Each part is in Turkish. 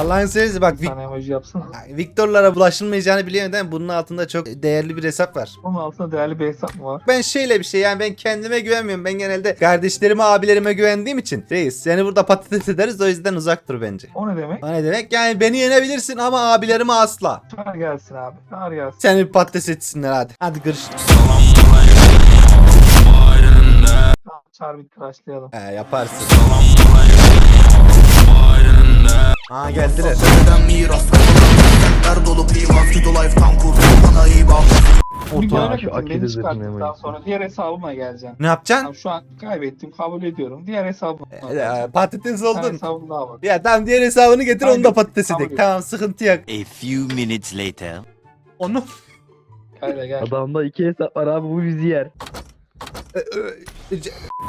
Allah'ın seversen bak Bir tane emoji yapsana. Victor'lara bulaşılmayacağını biliyorum değil mi? Bunun altında çok değerli bir hesap var. Onun altında değerli bir hesap mı var? Ben şeyle bir şey yani ben kendime güvenmiyorum. Ben genelde kardeşlerime, abilerime güvendiğim için. Reis seni burada patates ederiz o yüzden uzak dur bence. O ne demek? O ne demek? Yani beni yenebilirsin ama abilerime asla. Çağır gelsin abi. Çağır gelsin. Seni bir patates etsinler hadi. Hadi görüşürüz. Çağır bir tıraşlayalım. He yaparsın. Yapın. Beni Akides'in çıkarttıktan emojisi. sonra diğer hesabıma geleceğim. Ne yapacaksın? Tamam, şu an kaybettim. Kabul ediyorum. Diğer hesabıma. Ee, patates Bir tane oldun. hesabım daha var. Ya tamam diğer hesabını getir onu da patates tamam. edelim. Tamam sıkıntı yok. A few minutes later. Onu Gel gel. Adamda iki hesap var abi bu bizi yer.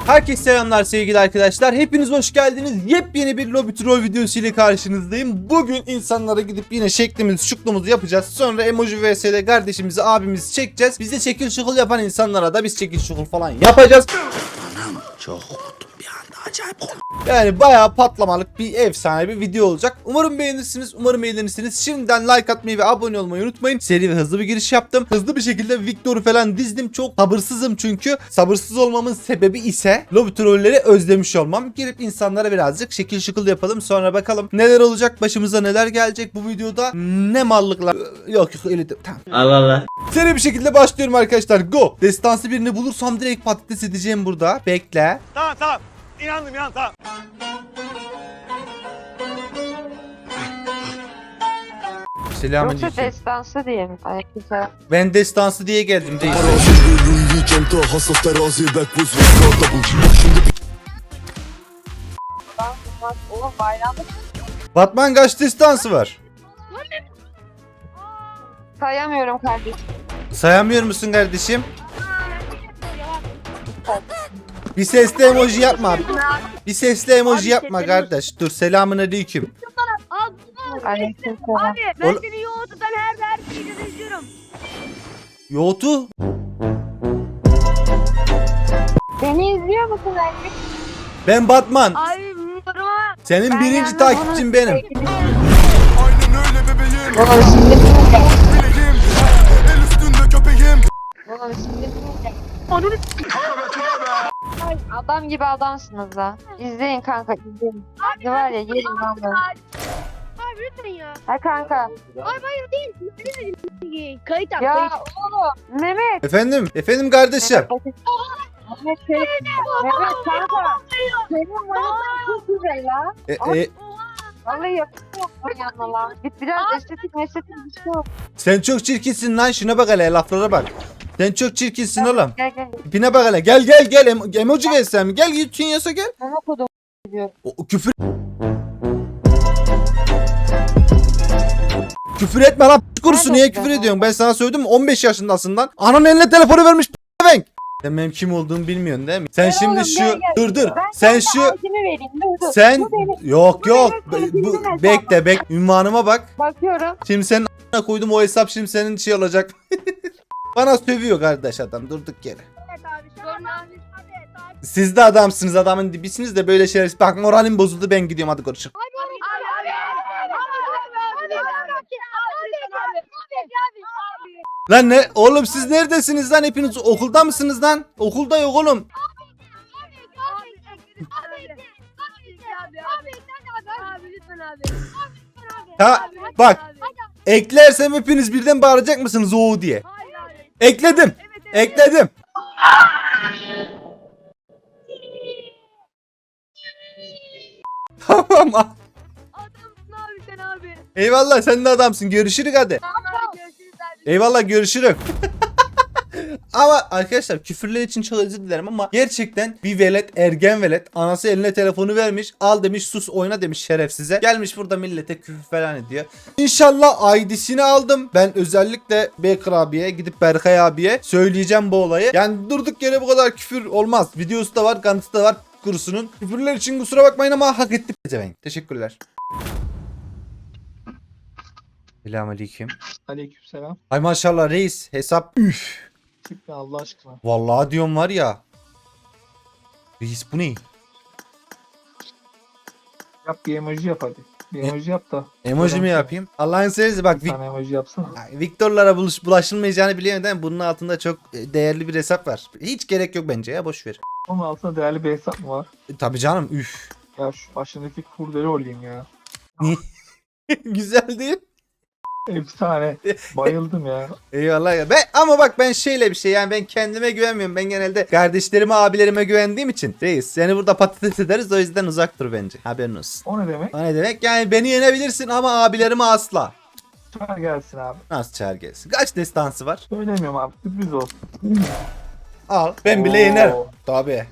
Herkese selamlar sevgili arkadaşlar. Hepiniz hoş geldiniz. Yepyeni bir lobby troll videosu ile karşınızdayım. Bugün insanlara gidip yine şeklimizi şuklumuzu yapacağız. Sonra emoji vs'de kardeşimizi abimizi çekeceğiz. Bize şekil şukul yapan insanlara da biz şekil şukul falan yapacağız. Çok korktum anda acayip. Yani bayağı patlamalık bir efsane bir video olacak. Umarım beğenirsiniz. Umarım eğlenirsiniz. Şimdiden like atmayı ve abone olmayı unutmayın. Seri ve hızlı bir giriş yaptım. Hızlı bir şekilde Victor'u falan dizdim. Çok sabırsızım çünkü. Sabırsız olmamın sebebi ise lobby trolleri özlemiş olmam. Girip insanlara birazcık şekil şukul yapalım. Sonra bakalım neler olacak. Başımıza neler gelecek bu videoda. Ne mallıklar. Yok yok öyle de. Tamam. Allah Allah. Seri bir şekilde başlıyorum arkadaşlar. Go. Destansı birini bulursam direkt patates edeceğim burada. Bekle. Tamam tamam. İnandım inan tamam. Yoksa Selamünaleyküm. destansı diye mi? Aleykümselam. Ben destansı diye geldim değil. Double Şimdi Oğlum bayramda Batman kaç destansı var? sayamıyorum kardeşim. Sayamıyor musun kardeşim? Bir sesli emoji yapma. Bir sesli emoji yapma kardeş. Dur selamun aleyküm. Abi ben Oğlum- seni YouTube'dan her her videoda izliyorum. Yoğurtu. Beni izliyor musun Erkek? Ben Batman. Abi Senin Ben birinci yalnız takipçin benim. aynen öyle bebeğim Oğlum şimdi dinleyeceğim. Bileğim El üstünde köpeğim Oğlum şimdi Adam gibi adamsınız ha. İzleyin kanka izleyin. Ne var ya yerim lan ben. abi lütfen ya. Ha kanka. Abi hayır değil. Dedim? Kayıt yap Ya kayıt. oğlum Mehmet. Efendim? Efendim kardeşim. Mehmet bakın. Mehmet şey- Mehmet kanka. Senin manyak çok güzel la. E, e, Vallahi lan. Git biraz estetik estetik bir şey yap. sen çok çirkinsin lan. Şuna bak hele laflara bak. Sen çok çirkinsin oğlum. Gel gel. Tipine bak hele. Gel gel gel. Em- emoji versem. Gel git yasa gel. Mama kodum diyor. O, o küfür Küfür etme lan kurusu niye küfür ediyorsun? Ben sana söyledim mi? 15 yaşındasın lan. Ananın eline telefonu vermiş p***venk. Sen benim kim olduğumu bilmiyorsun değil mi? Sen Gel şimdi oğlum, şu gel, gel. dur dur. Ben Sen sana şu vereyim. Dur, dur. sen Bu benim. yok bu yok benim bu bekle bek ünvanıma bak. Bakıyorum. Şimdi senin a**ına koydum o hesap şimdi senin şey olacak. Bana sövüyor kardeş adam durduk yere. Siz de adamsınız adamın dibisiniz de böyle şeyler. Bak moralim bozuldu ben gidiyorum hadi görüşürüz. Abi abi abi abi abi abi abi abi Lan ne? Oğlum siz neredesiniz lan? Hepiniz okulda mısınız lan? Okulda yok oğlum. Ta bak eklersem hepiniz birden bağıracak mısınız o diye. Ekledim. Ekledim. tamam. Eyvallah sen de adamsın. Görüşürük hadi. Abi. Eyvallah görüşürük. ama arkadaşlar küfürler için çok özür dilerim ama gerçekten bir velet ergen velet anası eline telefonu vermiş al demiş sus oyna demiş şerefsize gelmiş burada millete küfür falan ediyor. İnşallah ID'sini aldım ben özellikle Bekir abiye gidip Berkay abiye söyleyeceğim bu olayı. Yani durduk yere bu kadar küfür olmaz videosu da var kanıtı da var kurusunun. Küfürler için kusura bakmayın ama hak ettik. Teşekkürler. Selamünaleyküm. Aleykümselam. Ay maşallah reis hesap üf. Ne Allah aşkına. Vallahi diyorum var ya. Reis bu ne? Yap bir emoji yap hadi. Bir emoji yap da. Emoji mi yapayım? Allah'ın seversen bak Bir Vic- tane emoji yapsana. Ya, Victor'lara buluş, bulaşılmayacağını biliyorum değil mi? Bunun altında çok e, değerli bir hesap var. Hiç gerek yok bence ya boş ver. Onun altında değerli bir hesap mı var? E, tabii canım üf. Ya şu başındaki kurdele olayım ya. Güzel değil. Efsane. Bayıldım ya. Eyvallah ya. Ben, ama bak ben şeyle bir şey yani ben kendime güvenmiyorum. Ben genelde kardeşlerime abilerime güvendiğim için. Reis seni burada patates ederiz o yüzden uzak dur bence. Haberin olsun. O ne demek? O ne demek? Yani beni yenebilirsin ama abilerime asla. Çağır gelsin abi. Nasıl çağır gelsin? Kaç destansı var? Söylemiyorum abi. Sürpriz olsun. Al. Ben bile Oo. yenerim. Tabii.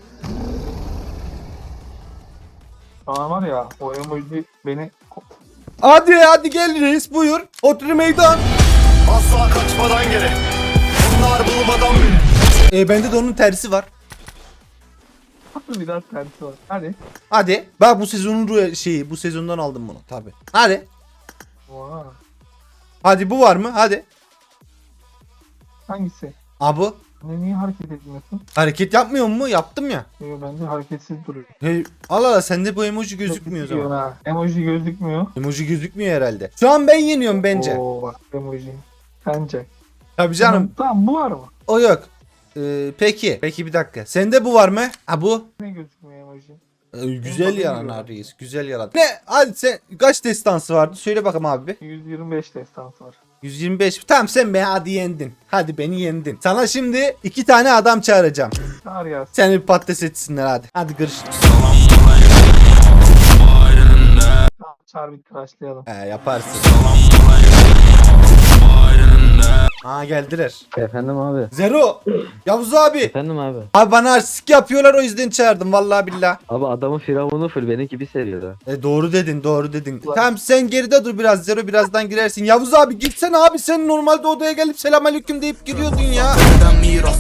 An var ya o emoji beni Hadi hadi gel reis buyur. Otur meydan. Asla kaçmadan geri Bunlar bulmadan beni E bende de onun tersi var. bir daha tersi var. Hadi. Hadi. Bak bu sezonun ru- şeyi bu sezondan aldım bunu tabi. Hadi. Oha. Hadi bu var mı? Hadi. Hangisi? Abu. Ne, niye hareket etmiyorsun? Hareket yapmıyor mu? Yaptım ya. Yo, bence hareketsiz duruyor. Hey, Allah Allah sende bu emoji gözükmüyor o zaman. ha. Emoji gözükmüyor. Emoji gözükmüyor herhalde. Şu an ben yeniyorum bence. Oo bak emoji. Bence. Tabii canım. Tamam, tamam bu var mı? O yok. Ee, peki. Peki bir dakika. Sende bu var mı? Ha bu. Ne gözükmüyor emoji? Ee, güzel Bakayım yalan reis. Güzel yalan. Ne? Hadi sen kaç destansı vardı? Söyle bakalım abi. 125 destans var. 125. Tamam sen beni hadi yendin. Hadi beni yendin. Sana şimdi iki tane adam çağıracağım. Çağır gelsin. Seni bir patates etsinler hadi. Hadi görüşürüz. Çağır bir tıraşlayalım. He yaparsın. Aa geldiler. Efendim abi. Zero. Yavuz abi. Efendim abi. Abi bana artistik yapıyorlar o yüzden çağırdım vallahi billah. Abi adamın firavunu full benimki gibi seriyor da. E doğru dedin doğru dedin. Tamam sen geride dur biraz Zero birazdan girersin. Yavuz abi gitsene abi sen normalde odaya gelip selamünaleyküm deyip giriyordun ya. Miras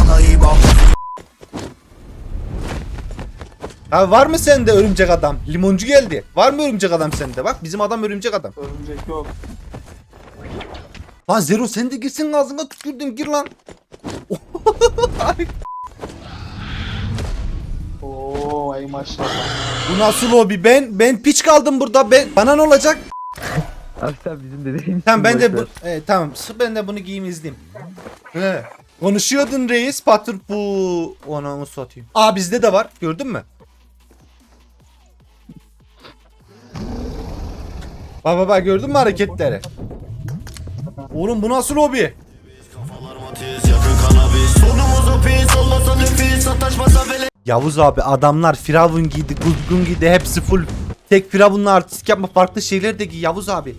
bana iyi bak Ha var mı sende örümcek adam? Limoncu geldi. Var mı örümcek adam sende? Bak bizim adam örümcek adam. Örümcek yok. Lan Zero sen de girsin ağzına tükürdüm gir lan. Oo ay maşallah. Bu nasıl hobi? Ben ben piç kaldım burada. Ben bana ne olacak? Abi sen bizim dediğimiz Tamam ben de bu evet, tamam sı- ben de bunu giyeyim izleyeyim. He. Konuşuyordun reis patır bu onu satayım. Aa bizde de var. Gördün mü? Bak bak bak gördün mü hareketleri? Oğlum bu nasıl bile Yavuz abi adamlar firavun giydi, kuzgun giydi hepsi full. Tek firavunla artistik yapma farklı şeyler de giy Yavuz abi.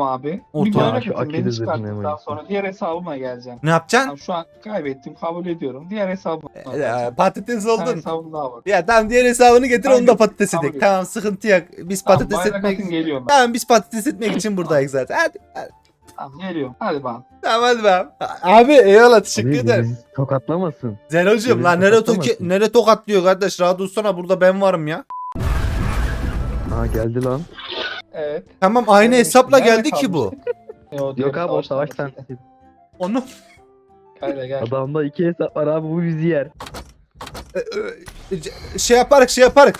Tamam abi. Orta- bir merak Şu Beni çıkarttıktan hemen. sonra diğer hesabıma geleceğim. Ne yapacaksın? Tamam, şu an kaybettim kabul ediyorum. Diğer hesabıma Ee, geleceğim. patates Bir tane oldun. hesabım daha var. Ya tamam diğer hesabını getir Tamam, onu da patates tamam. edelim. Tamam sıkıntı yok. Biz Tamam, patates bayrak etmek atın geliyorum ben. Tamam biz patates etmek için buradayız zaten. Hadi, hadi. Tamam geliyorum. Hadi bana. Tamam hadi bakalım. Abi eyvallah teşekkür Abi ederim. bizi tokatlamasın. Zerocuğum bizi lan nere, to tokatlamasın. nere tokatlıyor kardeş rahat dursana burada ben varım ya. Ha geldi lan. Evet. Tamam aynı Evet, hesapla nerede geldi ki bu. kalmıştık? E, Yok abi o savaştan savaş. Onu Kayla gel. Adamda iki hesap var abi bu bizi yer. şey yaparak şey yaparak.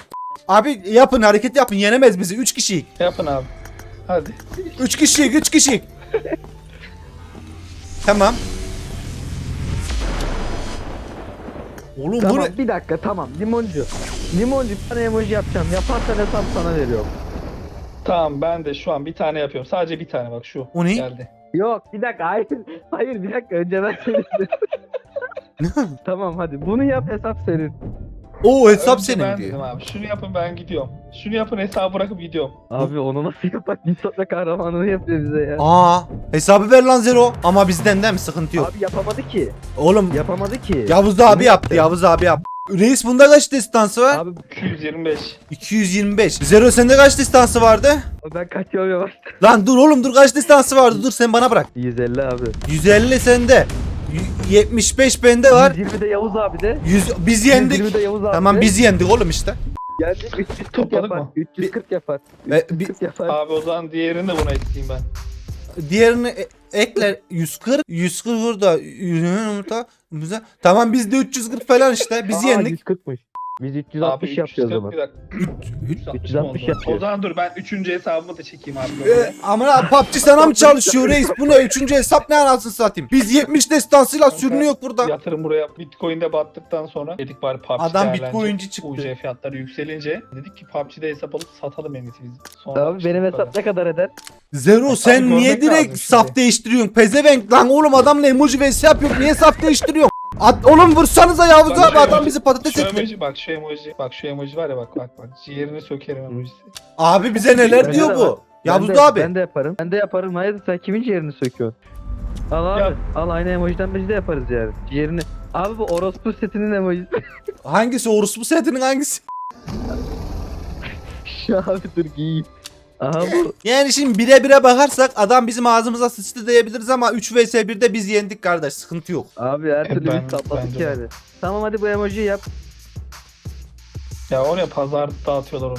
Abi yapın hareket yapın yenemez bizi 3 kişiyik. Yapın abi. Hadi. 3 kişiyik 3 kişiyik. tamam. Oğlum bu Tamam ne? bir dakika tamam limoncu. Limoncu bir tane emoji yapacağım. Yaparsan hesap sana veriyorum. Tamam ben de şu an bir tane yapıyorum. Sadece bir tane bak şu. O ne? Geldi. Yok bir dakika hayır. Hayır bir dakika önce ben senin. tamam hadi bunu yap hesap senin. Oo hesap Önce senin ben dedim abi. Şunu yapın ben gidiyorum. Şunu yapın hesabı bırakıp gidiyorum. Abi onu nasıl yapak? Nisot'la kahramanını yapıyor bize ya. Aa hesabı ver lan Zero. Ama bizden değil mi sıkıntı yok. Abi yapamadı ki. Oğlum Yapamadı ki. Yavuz abi yaptı Yavuz abi yaptı. Reis bunda kaç distansı var? Abi 225. 225. Zero sende kaç distansı vardı? ben kaçıyorum yavaş. Lan dur oğlum dur kaç distansı vardı dur sen bana bırak. 150 abi. 150 sende. Y- 75 bende var. 120 de Yavuz abi de. 100 biz yendik. 120 de Yavuz abi Tamam de. biz yendik oğlum işte. Yendik 340 Topladık yapar. mı? 340 yapar. Ve 340 yapar. Abi o zaman diğerini de buna ekleyeyim ben. diğerini e- ekle 140 140 burada yumurta tamam biz de 340 falan işte biz Aa, yendik 140'mış. Biz 360 yapacağız o 340 zaman. bir dakika. 360 360 oldu. yapacağız. O zaman dur ben üçüncü hesabımı da çekeyim abi. Ee, amına PUBG sana mı çalışıyor reis? Bu ne? Üçüncü hesap ne anasını satayım? Biz 70 destansıyla sürünüyor burada. Yatırım buraya Bitcoin'de battıktan sonra dedik bari PUBG Adam. Bitcoin'ci çıktı. UC fiyatları yükselince dedik ki PUBG'de hesap alıp satalım en iyisi biz. Sonra Abi benim hesap ne kadar eder? Zero sen niye direkt şimdi. saf değiştiriyorsun? Pezevenk lan oğlum adamla emoji vs yapıyor. Niye saf değiştiriyorsun? At, oğlum vursanıza Yavuz Bak abi şu adam emoji- bizi patates Şu etti. emoji bak şu emoji bak şu emoji var ya bak bak bak ciğerini sökerim emojisi. Abi bize neler Bende diyor de var. bu? Yavuz ben de, abi. Ben de yaparım. Ben de yaparım. Hayır sen kimin ciğerini söküyorsun? Al abi. Yap. Al aynı emojiden biz de yaparız yani. Ciğerini. Abi bu orospu setinin emojisi. Hangisi orospu setinin hangisi? Şu abi dur giyeyim. Aha bu. Yani şimdi bire bire bakarsak adam bizim ağzımıza sıçtı diyebiliriz ama 3 vs 1'de biz yendik kardeş. Sıkıntı yok. Abi her E, türlü ben- biz bence de. yani. Tamam hadi bu emojiyi yap. Ya oraya pazar dağıtıyorlar onu.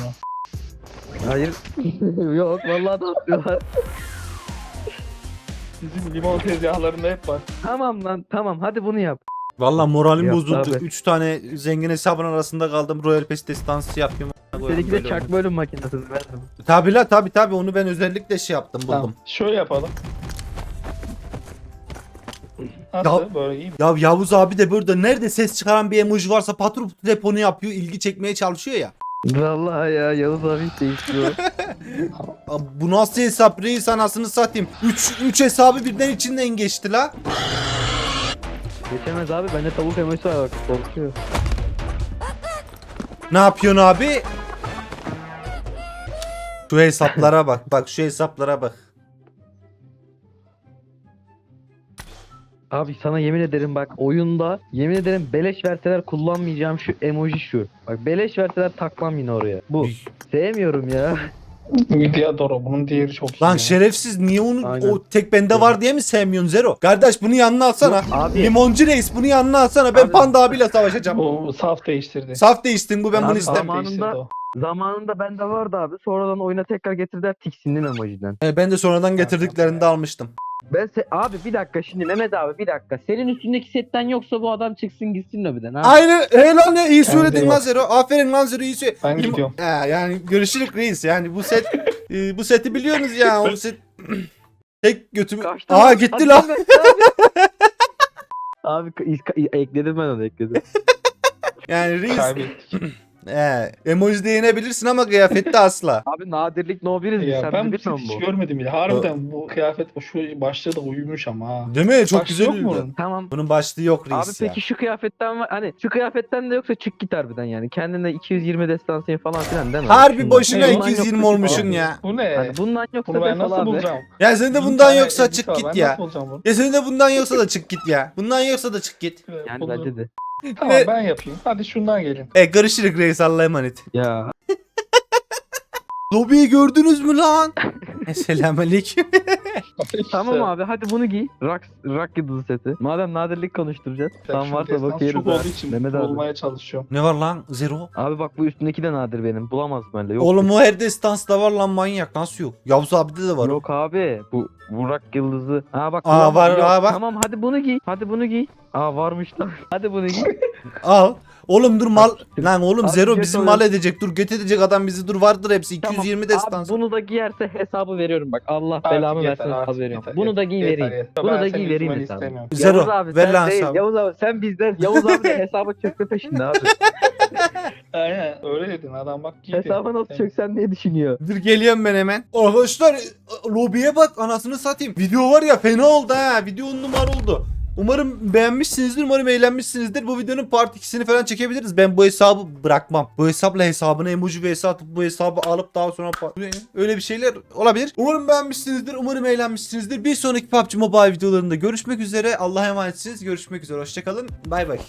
Hayır. Yok vallahi dağıtıyorlar. Bizim limon tezgahlarında hep var. tamam lan tamam hadi bunu yap. Valla moralim bozuldu. abi. 3 tane zengin hesabın arasında kaldım. Royal Pass destansı Seninki de çak bölüm makinesi verdim. Tabi la tabi tabi onu ben özellikle şey yaptım buldum. Tamam. Şöyle yapalım. Nasıl? Böyle iyi mi? Ya Yavuz abi de burada nerede ses çıkaran bir emoji varsa patron deponu yapıyor ilgi çekmeye çalışıyor ya. Vallahi ya Yavuz abi hiç değişmiyor. Abi Bu nasıl hesap reis anasını satayım. 3 3 hesabı birden içinden geçti la. Geçemez abi bende tavuk emojisi var bak korkuyor. Ne yapıyorsun abi? Şu hesaplara bak. Bak şu hesaplara bak. Abi sana yemin ederim bak oyunda yemin ederim beleş verseler kullanmayacağım şu emoji şu. Bak beleş verseler takmam yine oraya. Bu. Sevmiyorum ya. Mediadoro. Bunun diğeri çok iyi. Lan ya. şerefsiz niye onu Aynen. o tek bende var diye mi sevmiyorsun Zero? Kardeş bunu yanına alsana. Abi. Limoncu reis bunu yanına alsana. Ben Abi- Panda abiyle savaşacağım. Bu saf değiştirdi. Saf değiştin bu ben bunu Abi istem. zamanında-. Zamanında bende vardı abi. Sonradan oyuna tekrar getirdiler tiksindim emojiden. E, ben de sonradan getirdiklerinde almıştım. Ben se- abi bir dakika şimdi Mehmet abi bir dakika. Senin üstündeki setten yoksa bu adam çıksın gitsin lobiden abi. Aynen helal ne iyi söyledin lan yok. Zero. Aferin lan Zero iyi söyle. Ben gidiyorum. He, yani görüşürük reis. Yani bu set e, bu seti biliyorsunuz ya. O set tek götümü. Kaçtı Aa lan. gitti Hadi lan. Mehmet abi. Abi is- ekledim ben onu ekledim. Yani reis Kaybettik. he, emoji de yenebilirsin ama kıyafette asla. Abi nadirlik no biriz biz ya sen ben bu bilmiyor seti hiç musun? görmedim bile. Harbiden bu kıyafet şu başlığı da uyumuş ama ha. Değil mi? Çok Başlığı güzel yok mu? Tamam. Bunun başlığı yok reis Abi ya. peki şu kıyafetten var hani şu kıyafetten de yoksa çık git harbiden yani. Kendine 220 destansın falan filan deme. Harbi Şundan. boşuna Bundan 220 yoksa- olmuşsun Abi, ya. Bu ne? Hani bundan yoksa Bunu ben defol nasıl abi. bulacağım? Ya senin de bundan yoksa çık git ben ya. Nasıl bulacağım bunu? Ya senin de bundan yoksa da çık git ya. Bundan yoksa da çık git. Yani Buldum. bence de. Tamam Ve- ben yapayım. Hadi şundan gelin. E görüşürük reis Allah'a emanet. Ya Lobiyi gördünüz mü lan? E, Selamünaleyküm. tamam abi hadi bunu giy. Rock, rock yıldızı seti. Madem nadirlik konuşturacağız. Tam varsa bakıyoruz çok ha. için Mehmet abi. bulmaya çalışıyorum. ne var lan? Zero. Abi bak bu üstündeki de nadir benim. Bulamaz bende. Yok. Oğlum o her destansta var lan manyak. Nasıl yok? Yavuz abide de var. Yok abi. Bu Burak yıldızı. Aa bak. Aa, bulamaz. var, Yok. aa, bak. Tamam hadi bunu giy. Hadi bunu giy. Aa varmış lan. Hadi bunu giy. Al. Oğlum dur mal. Lan oğlum Abi, Zero jet bizi oluyor. mal edecek. Dur göt edecek adam bizi. Dur vardır hepsi. Tamam. 220 Abi destansı. bunu da giyerse hesabı veriyorum bak. Allah Artık belamı yeter, versin artık hesabı veriyorum. yeter, Bunu da giy yeter, vereyim. yeter. Bunu Ben da senin giy vereyim üzülmeni hesabı. istemiyorum. Zero. Yavuz abi ver sen lan değil. hesabı. Yavuz abi sen bizden. Yavuz abi de hesabı çökme peşinde abi. Aynen öyle dedin adam bak giydi. Hesabı nasıl çöksen diye düşünüyor. Dur geliyorum ben hemen. Arkadaşlar lobiye bak anasını satayım. Video var ya fena oldu ha. Video on numara oldu. Umarım beğenmişsinizdir. Umarım eğlenmişsinizdir. Bu videonun part 2'sini falan çekebiliriz. Ben bu hesabı bırakmam. Bu hesapla hesabına emoji ve hesap bu hesabı alıp daha sonra öyle bir şeyler olabilir. Umarım beğenmişsinizdir. Umarım eğlenmişsinizdir. Bir sonraki PUBG Mobile videolarında görüşmek üzere. Allah'a emanetsiniz. Görüşmek üzere. Hoşçakalın. Bay bay.